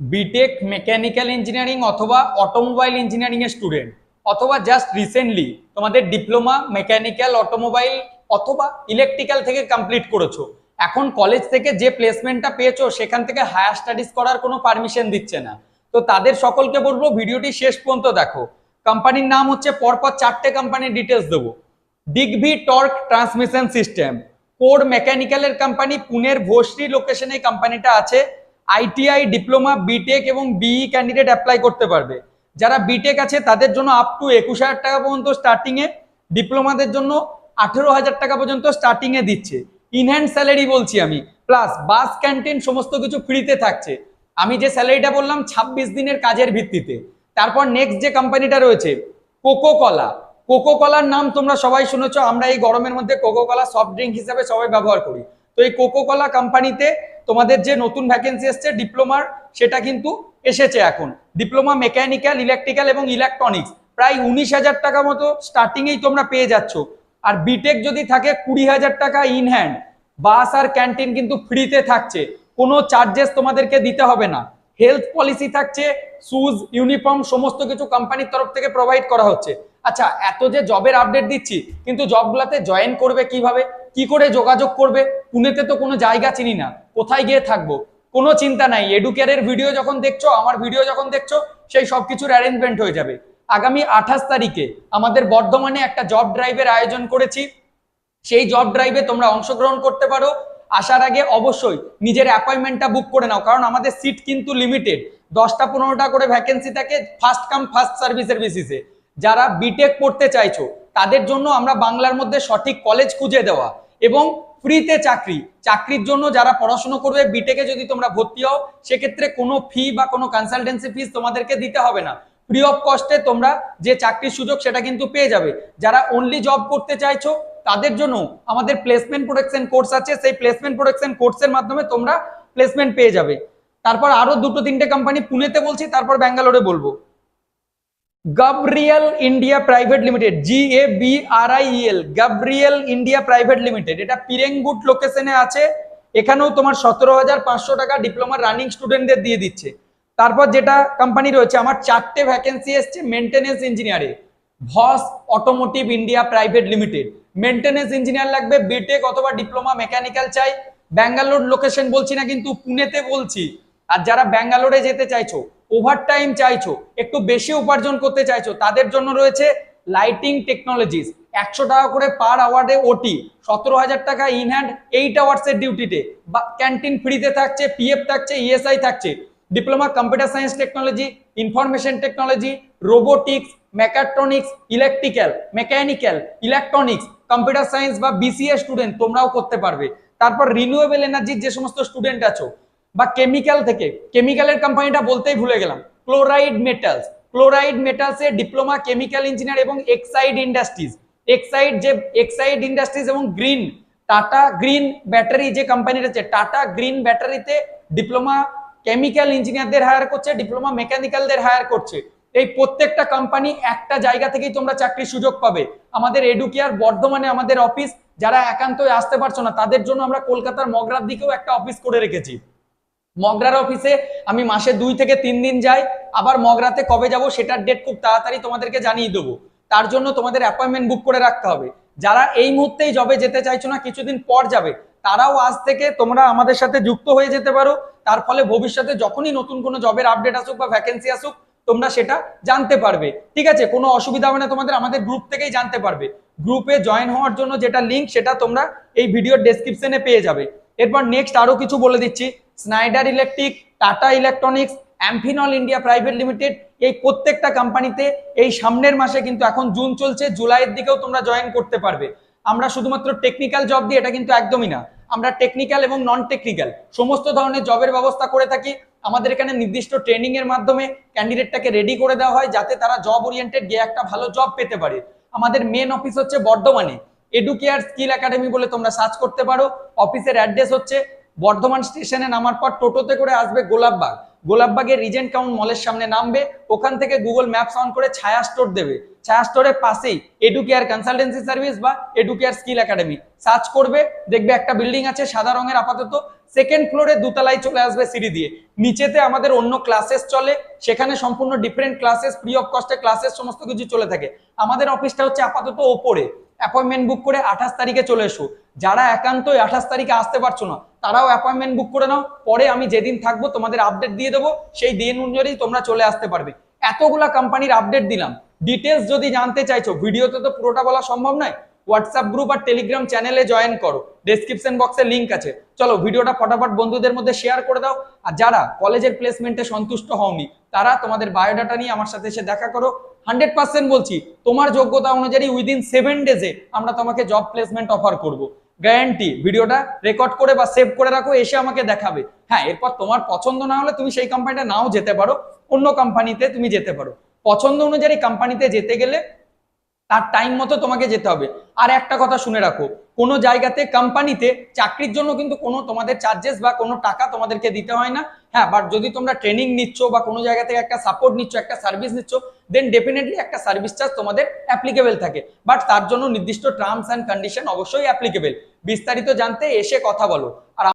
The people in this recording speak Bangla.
বিটেক মেকানিক্যাল ইঞ্জিনিয়ারিং অথবা অটোমোবাইল ইঞ্জিনিয়ারিং এর স্টুডেন্ট অথবা জাস্ট রিসেন্টলি তোমাদের ডিপ্লোমা মেকানিক্যাল অটোমোবাইল অথবা ইলেকট্রিক্যাল থেকে কমপ্লিট করেছ। এখন কলেজ থেকে যে প্লেসমেন্টটা পেয়েছ, সেখান থেকে হায়ার স্টাডিজ করার কোনো পারমিশন দিচ্ছে না। তো তাদের সকলকে বলব, ভিডিওটি শেষ পর্যন্ত দেখো। কোম্পানির নাম হচ্ছে পরপর চারটে কোম্পানির ডিটেলস দেবো। ডিগভি টর্ক ট্রান্সমিশন সিস্টেম। কোড মেকানিক্যালের কোম্পানি পুনের ভোসরি লোকেশনে কোম্পানিটা আছে। আইটিআই ডিপ্লোমা বিটেক এবং বিই ক্যান্ডিডেট অ্যাপ্লাই করতে পারবে। যারা বিটেক আছে, তাদের জন্য আপ টু একুশ হাজার টাকা পর্যন্ত স্টার্টিং এ ডিপ্লোমাদের জন্য আঠেরো হাজার টাকা পর্যন্ত স্টার্টিং এ দিচ্ছে। ইনহ্যান্ড স্যালারি বলছি আমি। প্লাস বাস ক্যান্টিন সমস্ত কিছু ফ্রিতে থাকছে। আমি যে স্যালারিটা বললাম, ছাব্বিশ দিনের কাজের ভিত্তিতে। তারপর নেক্সট যে কোম্পানিটা রয়েছে কোকো কলা কোকো কলার নাম তোমরা সবাই শুনেছ, আমরা এই গরমের মধ্যে কোকো কলা সফট ড্রিঙ্ক হিসাবে সবাই ব্যবহার করি। তো এই কোকো কলা কোম্পানিতে তোমাদের যে নতুন ভ্যাকেন্সি এসছে ডিপ্লোমার সেটা কিন্তু এসেছে এখন। ডিপ্লোমা মেকানিক্যাল ইলেকট্রিক্যাল এবং ইলেকট্রনিক্স প্রায় উনিশ হাজার টাকা মতো স্টার্টিংয়েই তোমরা পেয়ে যাচ্ছ। আর বিটেক যদি থাকে, কুড়ি হাজার টাকা ইন হ্যান্ড বাস আর ক্যান্টিন কিন্তু ফ্রিতে থাকছে। কোনো চার্জেস তোমাদেরকে দিতে হবে না। হেলথ পলিসি থাকছে শুজ ইউনিফর্ম সমস্ত কিছু কোম্পানির তরফ থেকে প্রোভাইড করা হচ্ছে। আচ্ছা এত যে জবের আপডেট দিচ্ছি, কিন্তু জবগুলোতে জয়েন করবে কীভাবে? কি করে যোগাযোগ করবে? পুনেতে তো কোনো জায়গা চিনি না। কোথায় গিয়ে থাকব? কোনো চিন্তা নাই। এডুকেয়ারের ভিডিও যখন দেখছ, আমার ভিডিও যখন দেখছ, সেই সব কিছুর অ্যারেঞ্জমেন্ট হয়ে যাবে। আগামী আঠাশ তারিখে আমাদের বর্ধমানে একটা জব ড্রাইভের আয়োজন করেছি। সেই জব ড্রাইভে তোমরা অংশগ্রহণ করতে পারো। আসার আগে অবশ্যই নিজের অ্যাপয়েন্টমেন্টটা বুক করে নাও, কারণ আমাদের সিট কিন্তু লিমিটেড দশটা পনেরোটা করে ভ্যাকেন্সি থাকে ফার্স্ট কাম ফার্স্ট সার্ভিসের বেসিসে যারা বিটেক পড়তে চাইছো, তাদের জন্য আমরা বাংলার মধ্যে সঠিক কলেজ খুঁজে দেওয়া এবং ফ্রিতে চাকরি। চাকরির জন্য যারা পড়াশোনা করবে বিটেকে যদি তোমরা ভর্তি হও, সেক্ষেত্রে কোনো ফি বা কোনো কনসালটেন্সি ফিস তোমাদেরকে দিতে হবে না। ফ্রি অফ কস্টে তোমরা যে চাকরির সুযোগ, সেটা কিন্তু পেয়ে যাবে। যারা অনলি জব করতে চাইছো, তাদের জন্য আমাদের প্লেসমেন্ট প্রোটেকশন কোর্স আছে। সেই প্লেসমেন্ট প্রোটেকশন কোর্সের মাধ্যমে তোমরা প্লেসমেন্ট পেয়ে যাবে। তারপর আরও দুটো তিনটে কোম্পানি পুনেতে বলছি, তারপর ব্যাঙ্গালোরে বলব। Gabriel India private limited G A B R I L Gabriel India private limited এটা পিরেঙ্গুট লোকেশনে আছে। এখানেও তোমার সতেরো হাজার পাঁচশো টাকা ডিপ্লোমার রানিং স্টুডেন্টদের দিয়ে দিচ্ছে। তারপর যেটা কোম্পানি রয়েছে, আমার চারটে ভ্যাকেন্সি এসছে maintenance ইঞ্জিনিয়ারে Voss automotive India private limited maintenance engineer লাগবে বিটেক অথবা ডিপ্লোমা মেকানিক্যাল চাই। ব্যাঙ্গালোর লোকেশন বলছি না, কিন্তু পুনেতে বলছি। আর যারা ব্যাঙ্গালোরে যেতে চাইছো ওভার টাইম চাইছো, একটু বেশি উপার্জন করতে চাইছো, তাদের জন্য রয়েছে লাইটিং টেকনোলজিস একশো টাকা করে পার আওয়ার্ডে ওটি সতেরো হাজার টাকা ইন হ্যান্ড এইট আওয়ার্সের ডিউটিতে বা ক্যান্টিন ফ্রিতে থাকছে পিএফ থাকছে ইএসআই থাকছে। Diploma computer science technology information technology robotics mechatronics electrical mechanical electronics computer science বা বিসিএ স্টুডেন্ট তোমরাও করতে পারবে। তারপর রিনিউয়েবল এনার্জির যে সমস্ত স্টুডেন্ট আছো বা কেমিক্যাল থেকে কেমিক্যালের কোম্পানিটা বলতেই ভুলে গেলাম। ক্লোরাইড মেটালস ক্লোরাইড মেটালসে ডিপ্লোমা কেমিক্যাল ইঞ্জিনিয়ার এবং এক্সাইড ইন্ডাস্ট্রিজ এক্সাইড যে এক্সাইড ইন্ডাস্ট্রিজ এবং গ্রিন টাটা গ্রিন ব্যাটারি যে কোম্পানি রয়েছে টাটা গ্রিন ব্যাটারিতে ডিপ্লোমা কেমিক্যাল ইঞ্জিনিয়ারদের হায়ার করছে ডিপ্লোমা মেকানিক্যালদের হায়ার করছে। এই প্রত্যেকটা কোম্পানি একটা জায়গা থেকেই তোমরা চাকরির সুযোগ পাবে। আমাদের এডুকেয়ার বর্ধমানে আমাদের অফিস যারা একান্তই আসতে পারছ না, তাদের জন্য আমরা কলকাতার মগরার দিকেও একটা অফিস করে রেখেছি। মগরার অফিসে আমি মাসে দুই থেকে তিন দিন যাই, আবার মগরাতে কবে যাব সেটার ডেট খুব তাড়াতাড়ি তোমাদেরকে জানিয়ে দেবো। তার জন্য তোমাদের অ্যাপয়েন্টমেন্ট বুক করে রাখতে হবে। যারা এই মুহূর্তেই জবে যেতে চাইছো না, কিছুদিন পর যাবে, তারাও আজ থেকে তোমরা আমাদের সাথে যুক্ত হয়ে যেতে পারো। তার ফলে ভবিষ্যতে যখনই নতুন কোনো জবের আপডেট আসুক বা ভ্যাকেন্সি আসুক, তোমরা সেটা জানতে পারবে। ঠিক আছে? কোনো অসুবিধা হবে না, তোমাদের আমাদের গ্রুপ থেকেই জানতে পারবে। গ্রুপে জয়েন হওয়ার জন্য যেটা লিঙ্ক সেটা তোমরা এই ভিডিওর ডেসক্রিপশনে পেয়ে যাবে। এরপর নেক্সট আরও কিছু বলে দিচ্ছি। Schneider Electric Tata Electronics Amphenol India private limited এই প্রত্যেকটা কোম্পানিতে এই সামনের মাসে কিন্তু এখন জুন চলছে, জুলাইয়ের দিকেও তোমরা জয়েন করতে পারবে। আমরা শুধুমাত্র টেকনিক্যাল জব দিই এটা কিন্তু একদমই না। আমরা টেকনিক্যাল এবং নন টেকনিক্যাল সমস্ত ধরনের জবের ব্যবস্থা করে থাকি। আমাদের এখানে নির্দিষ্ট ট্রেনিং এর মাধ্যমে ক্যান্ডিডেটটাকে রেডি করে দেওয়া হয়, যাতে তারা জব ওরিয়েন্টেড গিয়ে একটা ভালো জব পেতে পারে। আমাদের মেন অফিস হচ্ছে বর্ধমানে। এডুকেয়ার স্কিল একাডেমি বলে তোমরা সার্চ করতে পারো। অফিসের অ্যাড্রেস হচ্ছে বর্ধমান স্টেশনে নামার পর টোটোতে করে আসবে গোলাপবাগ। গোলাপবাগের রিজেন্ট কাউন্ট মলের সামনে নামবে, ওখান থেকে গুগল ম্যাপস অন করে ছায়া স্টোর দেবে। ছায়া স্টোরের পাশেই এডুকেয়ার কনসালটেন্সি সার্ভিস বা এডুকেয়ার স্কিল একাডেমি। সার্চ করবে, দেখবে একটা বিল্ডিং আছে সাদা রঙের আপাতত। সেকেন্ড ফ্লোরে দুতলায় চলে আসবে সিঁড়ি দিয়ে। নিচেতে আমাদের অন্য ক্লাসেস চলে, সেখানে সম্পূর্ণ ডিফারেন্ট ক্লাসেস ফ্রি অফ কস্টে ক্লাসেস সমস্ত কিছু চলে থাকে। আমাদের অফিসটা হচ্ছে আপাতত ওপরে। অ্যাপয়েন্টমেন্ট বুক করে আঠাশ তারিখে চলে এসো। যারা একান্তই আঠাশ তারিখে আসতে পারছ না তারাও অ্যাপয়েন্টমেন্ট বুক করে নাও, পরে আমি যেদিন থাকব তোমাদের আপডেট দিয়ে দেবো, সেই দিন অনুযায়ী তোমরা চলে আসতে পারবে। এতগুলা কোম্পানির আপডেট দিলাম। ডিটেলস যদি জানতে চাইছো, ভিডিওতে তো পুরোটা বলা সম্ভব নয় হোয়াটসঅ্যাপ গ্রুপ আর টেলিগ্রাম চ্যানেলে জয়েন করো। ডেসক্রিপশন বক্সে লিঙ্ক আছে। চলো, ভিডিওটা ফটাফট বন্ধুদের মধ্যে শেয়ার করে দাও। আর যারা কলেজের প্লেসমেন্টে সন্তুষ্ট হওনি, তারা তোমাদের বায়োডাটা নিয়ে আমার সাথে এসে দেখা করো। হান্ড্রেড পার্সেন্ট বলছি, তোমার যোগ্যতা অনুযায়ী উইদিন সেভেন ডেজে আমরা তোমাকে জব প্লেসমেন্ট অফার করব। গ্যারান্টি, ভিডিওটা রেকর্ড করে বা সেভ করে রাখো, এসে আমাকে দেখাবে। হ্যাঁ এরপর তোমার পছন্দ না হলে তুমি সেই কোম্পানিটা নাও যেতে পারো, অন্য কোম্পানিতে তুমি যেতে পারো। পছন্দ অনুযায়ী কোম্পানিতে যেতে গেলে তার টাইম মতো তোমাকে যেতে হবে। আর একটা কথা শুনে রাখো, কোনো জায়গাতে কোম্পানিতে চাকরির জন্য কিন্তু কোনো তোমাদের চার্জেস বা কোনো টাকা তোমাদেরকে দিতে হয় না। হ্যাঁ বাট যদি তোমরা ট্রেনিং নিচ্ছ বা কোনো জায়গা থেকে একটা সাপোর্ট নিচ্ছ, একটা সার্ভিস নিচ্ছ দেন ডেফিনেটলি একটা সার্ভিস চার্জ তোমাদের অ্যাপ্লিকেবল থাকে। বাট তার জন্য নির্দিষ্ট টার্মস অ্যান্ড কন্ডিশন অবশ্যই অ্যাপ্লিকেবল বিস্তারিত জানতে এসে কথা বলো। আর